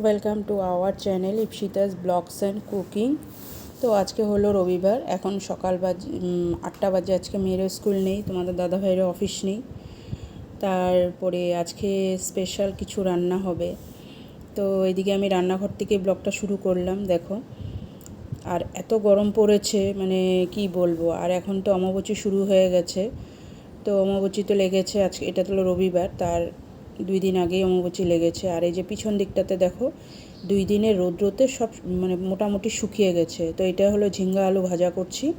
Welcome to our channel Ipsita's blogs and cooking তো আজকে হলো রবিবার, এখন সকাল বাজে আটটা বাজে, আজকে মেয়েরও স্কুল নেই, তোমাদের দাদা ভাইয়েরও অফিস নেই। তারপরে আজকে স্পেশাল কিছু রান্না হবে। তো এদিকে আমি রান্নাঘর থেকে ব্লগটা শুরু করলাম, দেখো। আর এত গরম পড়েছে মানে কি বলব, আর এখন তো অমাবচী শুরু হয়ে গেছে। তো অমাবচী তো লেগেছে আজকে, এটা তো রবিবার, তার দুই দিন আগেই অমাবচী লেগেছে। আর এই যে পিছন দিকটাতে দেখো, দুই দিনে রৌদ্রতে সব মানে মোটামুটি শুকিয়ে গেছে। তো এটা হলো ঝিঙ্গা আলু ভাজা করছি,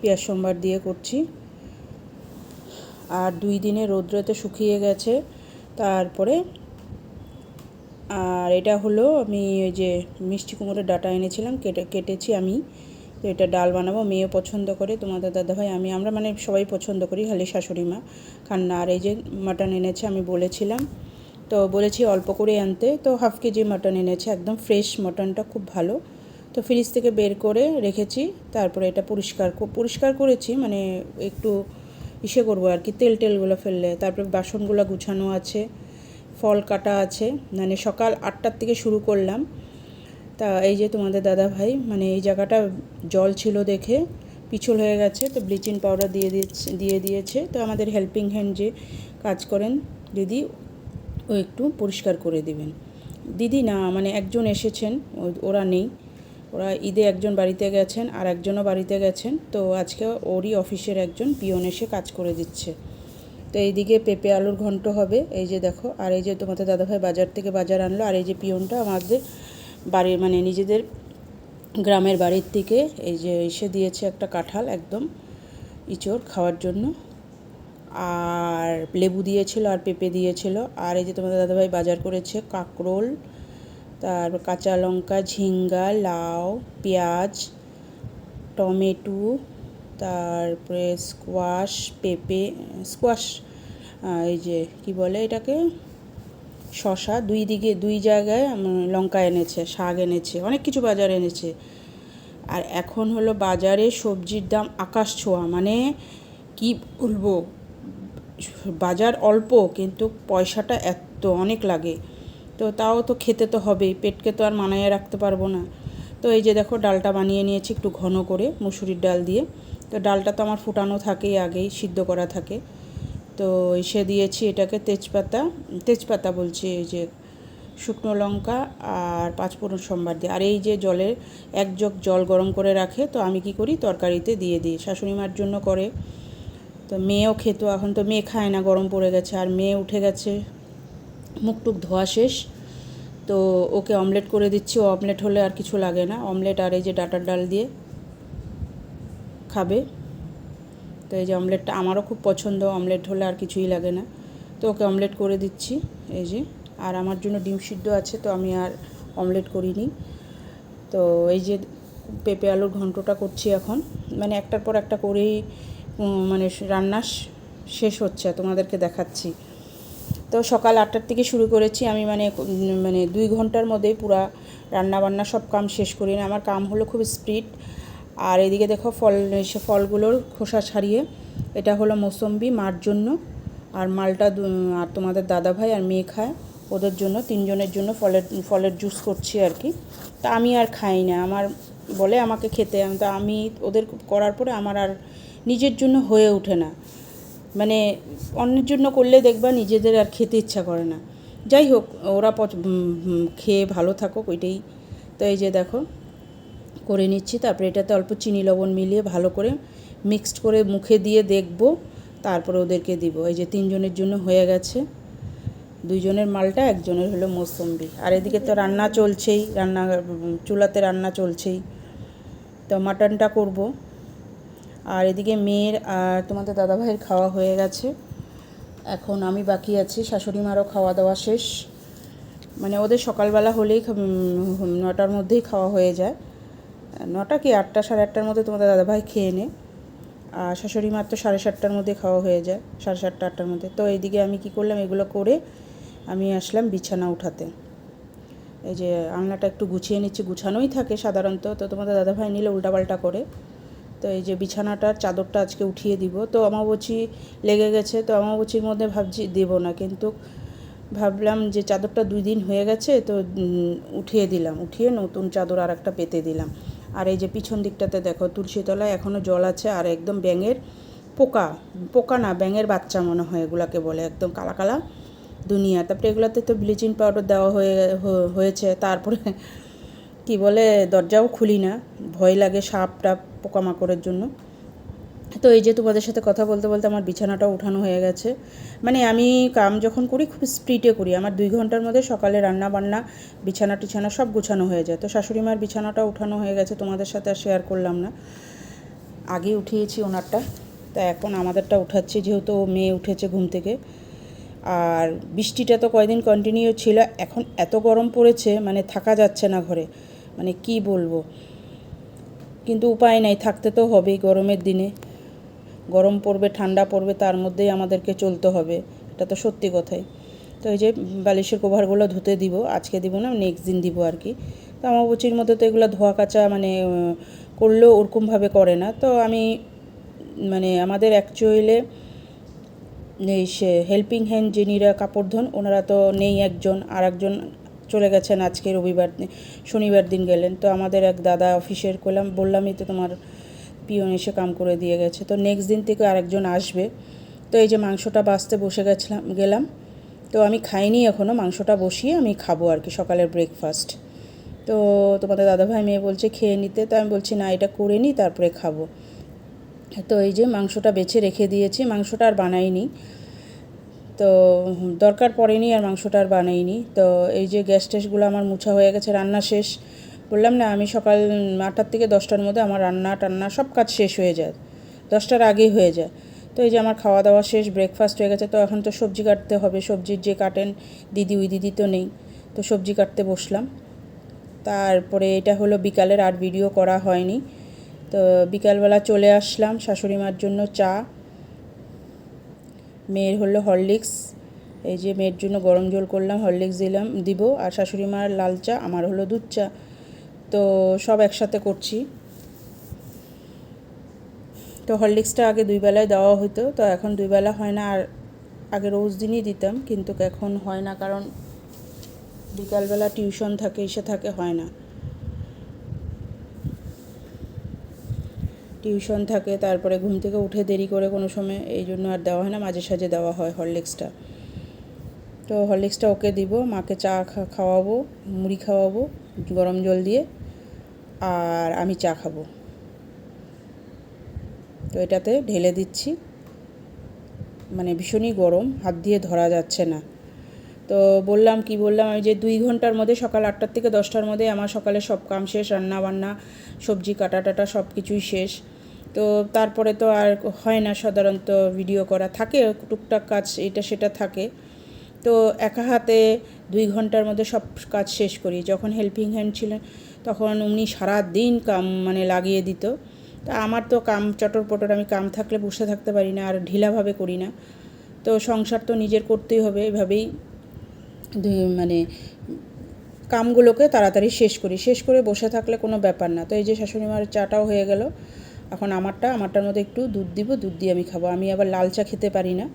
পেঁয়াজ সোমবার দিয়ে করছি। আর দুই দিনে রৌদ্রতে শুকিয়ে গেছে। তারপরে, আর এটা হলো আমি ওই যে মিষ্টি কুমড়োর ডাটা এনেছিলাম, কেটে, কেটেছি আমি। তো এটা ডাল বানাবো, মেয়েও পছন্দ করে, তোমাদের দাদাভাই, আমি, আমরা মানে সবাই পছন্দ করি, খালি শাশুড়ি মা। না আর এই যে মাটন এনেছে, আমি বলেছিলাম। তো বলেছি অল্প করে আনতে, তো হাফ কেজি মাটন এনেছে, একদম ফ্রেশ মাটনটা খুব ভালো। তো ফ্রিজ থেকে বের করে রেখেছি, তারপরে এটা পরিষ্কার পরিষ্কার করেছি মানে একটু ইসে করব আর কি, তেল টেলগুলো ফেললে, তারপরে বাসনগুলো গুছানো আছে, ফল কাটা আছে মানে সকাল আটটার থেকে শুরু করলাম। তা এই যে তোমাদের দাদা ভাই মানে এই জায়গাটা জল ছিল দেখে পিছল হয়ে গেছে, তো ব্লিচিং পাউডার দিয়ে দিয়েছে দিয়ে দিয়েছে। তো আমাদের হেল্পিং হ্যান্ড যে কাজ করেন, দিদি, ও একটু পরিষ্কার করে দিবেন। দিদি না মানে একজন এসেছেন ওরা নেই। ওরা ঈদে একজন বাড়িতে গেছেন আর একজনও বাড়িতে গেছেন। তো আজকে ওরই অফিসের একজন পিয়ন এসে কাজ করে দিচ্ছে। তো এইদিকে পেঁপে আলুর ঘন্ট হবে, এই যে দেখো, আর এই যে তোমাদের দাদাভাই বাজার থেকে বাজার আনলো, আর এই যে পিয়নটা আমাদের বাড়ির মানে নিজেদের গ্রামের বাড়ির থেকে এই যে এসে দিয়েছে একটা কাঁঠাল একদম ইঁচড় খাওয়ার জন্য। আর লেবু দিয়েছিল আর পেঁপে দিয়েছিল। আর এই যে তোমাদের দাদাভাই বাজার করেছে কাঁকরোল তারপর কাঁচা লঙ্কা, ঝিঙ্গা, লাউ, পেঁয়াজ, টমেটো, তারপরে স্কোয়াশ পেঁপে স্কোয়াশ এই যে কি বলে এটাকে? শশা, দুই দিকে দুই জায়গায় লঙ্কা এনেছে, শাক এনেছে, অনেক কিছু বাজার এনেছে। আর এখন হলো বাজারে সবজির দাম আকাশ ছোঁয়া মানে কি বলব? বাজার অল্প, কিন্তু পয়সাটা এত অনেক লাগে। তো তাও তো খেতে তো হবেই, পেটকে তো আর মানায় রাখতে পারব না। তো এই যে দেখো, ডালটা বানিয়ে নিয়েছি একটু ঘন করে, মুসুরির ডাল দিয়ে। তো ডালটা তো আমার ফুটানো থাকেই আগেই, সিদ্ধ করা থাকে। তো সে দিয়েছি এটাকে তেজপাতা তেজপাতা বলছি এই যে শুকনো লঙ্কা আর পাঁচফোড়ন সম্বার দিয়ে। আর এই যে জলের এক জগ জল গরম করে রাখে, তো আমি কি করি? তরকারিতে দিয়ে দিই। শাশুড়ি মার জন্য করে। তো মেয়েও খেত এখন, তো মেয়ে খায় না, গরম পড়ে গেছে। আর মেয়ে উঠে গেছে, মুখ টুক ধোয়া শেষ। তো ওকে অমলেট করে দিচ্ছি। অমলেট হলে আর কিছু লাগে না। অমলেট আর এই যে ডাটার ডাল দিয়ে খাবে। তো এই যে অমলেটটা আমারও খুব পছন্দ, অমলেট হলে আর কিছুই লাগে না। তো ওকে অমলেট করে দিচ্ছি, এই যে। আর আমার জন্য ডিম সিদ্ধ আছে, তো আমি আর অমলেট করিনি। তো এই যে পেঁপে আলুর ঘন্টটা করছি এখন। মানে একটার পর একটা করেই মানে রান্না শেষ হচ্ছে, তোমাদেরকে দেখাচ্ছি। তো সকাল আটটার থেকে শুরু করেছি, আমি মানে মানে দুই ঘণ্টার মধ্যেই পুরা রান্না বান্না সব কাম শেষ করি না আমার কাম হলো খুব স্পিড আর এদিকে দেখো ফল সে ফলগুলোর খোসা ছাড়িয়ে এটা হলো মৌসম্বি, মার জন্য। আর মালটা আর তোমাদের দাদা ভাই আর মেয়ে খায়, ওদের জন্য, তিনজনের জন্য ফলের ফলের জুস করছি আর কি। তা আমি আর খাই না, আমার বলে আমাকে খেতে, তা আমি ওদের করার পরে আমার আর নিজের জন্য হয়ে ওঠে না। মানে অন্যের জন্য করলে দেখবা নিজেদের আর খেতে ইচ্ছা করে না। যাই হোক, ওরা খেয়ে ভালো থাকুক, ওইটাই। তো এই যে দেখো করে নিচ্ছি, তারপরে এটাতে অল্প চিনি লবণ মিলিয়ে ভালো করে মিক্সড করে মুখে দিয়ে দেখব, তারপরে ওদেরকে দিব। এই যে তিনজনের জন্য হয়ে গেছে। দুইজনের মালটা, একজনের হলো মৌসম্বি। আর এদিকে তো রান্না চলছেই, রান্না চুলাতে রান্না চলছেই। তো মাটনটা করব। আর এদিকে মেয়ের, আর তোমাদের দাদাভাইয়ের খাওয়া হয়ে গেছে। এখন আমি বাকি আছি শাশুড়ি মারও খাওয়া দাওয়া শেষ। মানে ওদের সকালবেলা হলেই নটার মধ্যেই খাওয়া হয়ে যায়। নটা কি আটটা, সাড়ে আটটার মধ্যে তোমাদের দাদাভাই খেয়ে নে। আর শাশুড়ি তো সাড়ে সাতটার মধ্যে খাওয়া হয়ে যায়, সাড়ে সাতটা, আটটার মধ্যে। তো এইদিকে আমি কি করলাম, এগুলো করে আমি আসলাম বিছানা উঠাতে। এই যে আলনাটা একটু গুছিয়ে নিচ্ছি, গুছানোই থাকে সাধারণত। তো তোমাদের দাদাভাই নিলে উল্টাপাল্টা করে। তো এই যে বিছানাটার চাদরটা আজকে উঠিয়ে দিব। তো অমাবচী লেগে গেছে, তো অমাবচীর মধ্যে ভাবছি দেব না, কিন্তু ভাবলাম যে চাদরটা দুই দিন হয়ে গেছে, তো উঠিয়ে দিলাম। উঠিয়ে নতুন চাদর আর একটা পেতে দিলাম। আর এই যে পিছন দিকটাতে দেখো তুলসী তলায় এখনও জল আছে আর একদম ব্যাঙের পোকা পোকা না, ব্যাঙের বাচ্চা মনে হয় এগুলাকে বলে, একদম কালা কালা দুনিয়া। তারপরে এগুলাতে তো ব্লিচিং পাউডার দেওয়া হয়ে হয়েছে। তারপরে কি বলে, দরজাও খুলি না, ভয় লাগে সাপ টাপ পোকামাকড়ের জন্য। তো এই যে তোমাদের সাথে কথা বলতে বলতে আমার বিছানাটা উঠানো হয়ে গেছে। মানে আমি কাম যখন করি, খুব স্পিডে করি। আমার দুই ঘণ্টার মধ্যে সকালে রান্না বান্না, বিছানা টিছানা সব গুছানো হয়ে যায়। তো শাশুড়ি মার বিছানাটা উঠানো হয়ে গেছে, তোমাদের সাথে আর শেয়ার করলাম না। আগে উঠিয়েছি ওনারটা। তা এখন আমাদেরটা উঠাচ্ছি, যেহেতু মেয়ে উঠেছে ঘুম থেকে। আর বৃষ্টিটা তো কয়দিন কন্টিনিউ ছিল, এখন এত গরম পড়েছে মানে থাকা যাচ্ছে না ঘরে। মানে কি বলব? কিন্তু উপায় নাই, থাকতে তো হবেই গরমের দিনে। গরম পড়বে, ঠান্ডা পড়বে, তার মধ্যেই আমাদেরকে চলতে হবে। এটা তো সত্যি কথাই। তো এই যে বালিশের কভারগুলো ধুতে দিব, আজকে দিব না, নেক্সট দিন দিব আর কি। তো আমাবুচির মধ্যে তো এগুলো ধোয়া কাচা মানে করলেও ওরকমভাবে করে না। তো আমি মানে আমাদের অ্যাকচুয়ালি এই সে হেল্পিং হ্যান্ড যিনিরা কাপড় ধোন, ওনারা তো নেই একজন আর একজন চলে গেছেন আজকে রবিবার, শনিবার দিন গেলেন। তো আমাদের এক দাদা অফিসের করলাম বললামই তো তোমার পিয়ন এসে কাম করে দিয়ে গেছে। তো নেক্সট দিন থেকে আরেকজন আসবে। তো এই যে মাংসটা বাছতে বসে গেছিলাম, গেলাম। তো আমি খাইনি এখনও মাংসটা বসিয়ে আমি খাব আর কি সকালের ব্রেকফাস্ট তো তোমাদের দাদাভাই মেয়ে বলছে, খেয়ে নিতে। তো আমি বলছি, না, এটা করে নিই তারপরে খাব। তো এই যে মাংসটা বেছে রেখে দিয়েছি, মাংসটা আর বানাইনি। তো দরকার পড়েনি আর মাংসটা আর বানাইনি। তো এই যে গ্যাস ট্যাসগুলো আমার মুছা হয়ে গেছে, রান্না শেষ। বললাম, না, আমি সকাল আটটার থেকে দশটার মধ্যে আমার রান্না টান্না সব কাজ শেষ হয়ে যায়। দশটার আগেই হয়ে যায়। তো এই যে আমার খাওয়া দাওয়া শেষ ব্রেকফাস্ট হয়ে গেছে, তো এখন তো সবজি কাটতে হবে। সবজির যে কাটেন, দিদি, ওই দিদি তো নেই। তো সবজি কাটতে বসলাম। তারপরে এটা হলো বিকালের, আর ভিডিও করা হয়নি। তো বিকালবেলা চলে আসলাম শাশুড়ি মার জন্য চা। মেয়ের হলো হরলিক্স। এই যে মেয়ের জন্য গরম জল করলাম, হরলিক্স দিলাম, দিব। আর শাশুড়ি মার লাল চা, আমার হলো দুধ চা। তো সব একসাথে করছি। তো হরলিক্সটা আগে দুই বেলায় দেওয়া হতো তো এখন দুই বেলা হয় না, আর আগে রোজ দিনই দিতাম, কিন্তু এখন হয় না, কারণ বিকালবেলা টিউশন থাকে, এসে থাকে, হয় না। টিউশন থাকে, তারপরে ঘুম থেকে উঠে দেরি করে কোনো সময়, এই জন্য আর দেওয়া হয় না, মাঝে সাঝে দেওয়া হয় হরলিক্সটা। তো হরলিক্সটা ওকে দিব, মাকে চা খাওয়াবো মুড়ি খাওয়াবো, গরম জল দিয়ে আর আমি চা খাব। তো এটাতে ঢেলে দিচ্ছি। মানে ভীষণই গরম, হাত দিয়ে ধরা যাচ্ছে না। তো বললাম, কি বললাম, আমি যে দুই ঘণ্টার মধ্যে সকাল আটটার থেকে দশটার মধ্যে আমার সকালে সব কাম শেষ রান্না বান্না সবজি কাটা টাটা সব কিছুই শেষ। তো তারপরে তো আর হয় না সাধারণত ভিডিও করা, থাকে টুকটাক কাজ, এটা সেটা থাকে। তো একা হাতে দুই ঘণ্টার মধ্যে সব কাজ শেষ করি। যখন হেল্পিং হ্যান্ড ছিলেন, তখন উনি সারা দিন কাম মানে লাগিয়ে দিত। তা আমার তো কাম চটর পটর আমি কাম থাকলে বসে থাকতে পারি না, আর ঢিলাভাবে করি না। তো সংসার তো নিজের করতেই হবে, এভাবেই মানে কামগুলোকে তাড়াতাড়ি শেষ করি। শেষ করে বসে থাকলে কোনো ব্যাপার না। তো এই যে শাশুড়ি মার চাটাও হয়ে গেল, এখন আমারটা, আমারটার মধ্যে একটু দুধ দিব, দুধ দিয়ে আমি খাব। আমি আবার লাল চা খেতে পারি না।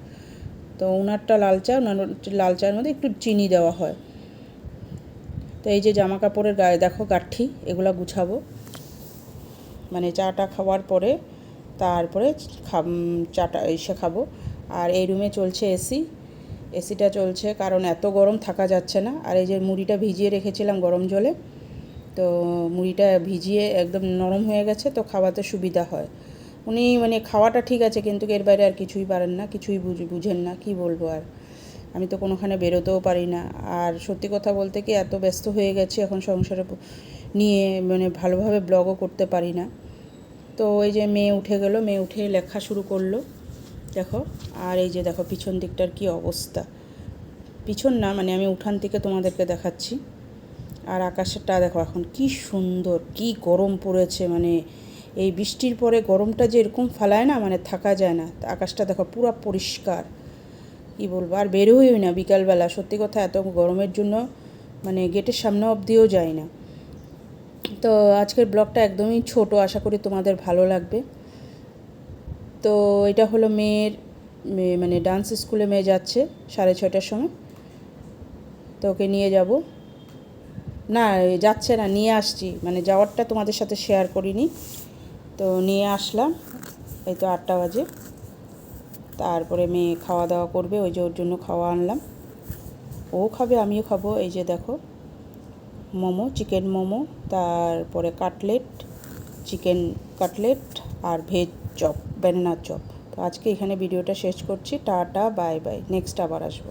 তো ওনারটা লাল চা ওনার লাল চার মধ্যে একটু চিনি দেওয়া হয়। তো এই যে জামা কাপড়ের গায়ে, দেখো গাঠি, এগুলো গুছাবো। মানে চাটা খাওয়ার পরে, তারপরে চাটা এসে খাব। আর এই রুমে চলছে এসি এসিটা চলছে কারণ এত গরম থাকা যাচ্ছে না। আর এই যে মুড়িটা ভিজিয়ে রেখেছিলাম গরম জলে, তো মুড়িটা ভিজিয়ে একদম নরম হয়ে গেছে, তো খাওয়াতে সুবিধা হয়। উনি মানে খাওয়াটা ঠিক আছে, কিন্তু এর বাইরে আর কিছুই পারেন না, কিছুই বুঝ- বুঝেন না, কি বলব আর। আমি তো কোনোখানে বেরোতেও পারি না। আর সত্যি কথা বলতে কি, এত ব্যস্ত হয়ে গেছি এখন সংসারে নিয়ে মানে ভালোভাবে ব্লগও করতে পারি না। তো ওই যে মেয়ে উঠে গেল, মেয়ে উঠে লেখা শুরু করল। দেখো, আর এই যে দেখো পিছন দিকটার কি অবস্থা। পিছন না মানে আমি উঠান থেকে তোমাদেরকে দেখাচ্ছি। আর আকাশেরটা দেখো এখন কি সুন্দর, কি গরম পড়েছে মানে এই বৃষ্টির পরে গরমটা যে এরকম ফালায় না মানে থাকা যায় না। আকাশটা দেখো পুরো পরিষ্কার। কি বলব? আর বেরোই না বিকালবেলা। সত্যি কথা, এত গরমের জন্য মানে গেটের সামনে অবধিও যায় না। তো আজকের ব্লগটা একদমই ছোট, আশা করি তোমাদের ভালো লাগবে। তো এটা হলো মেয়ের মেয়ে মানে ডান্স স্কুলে মেয়ে যাচ্ছে সাড়ে ছয়টার সময়। তো ওকে নিয়ে যাব। না যাচ্ছে না, নিয়ে আসছি। মানে যাওয়ারটা তোমাদের সাথে শেয়ার করিনি। তো নিয়ে আসলাম। এই তো আটটা বাজে। তারপরে মেয়ে খাওয়া দাওয়া করবে, ওই যে ওর জন্য খাওয়া আনলাম। ও খাবে, আমিও খাব। এই যে দেখো, মোমো, চিকেন মোমো, তারপরে কাটলেট, চিকেন কাটলেট আর ভেজ চপ ব্যানানার চপ। তো আজকে এখানে ভিডিওটা শেষ করছি। Tata, bye bye. নেক্সট আবার আসব।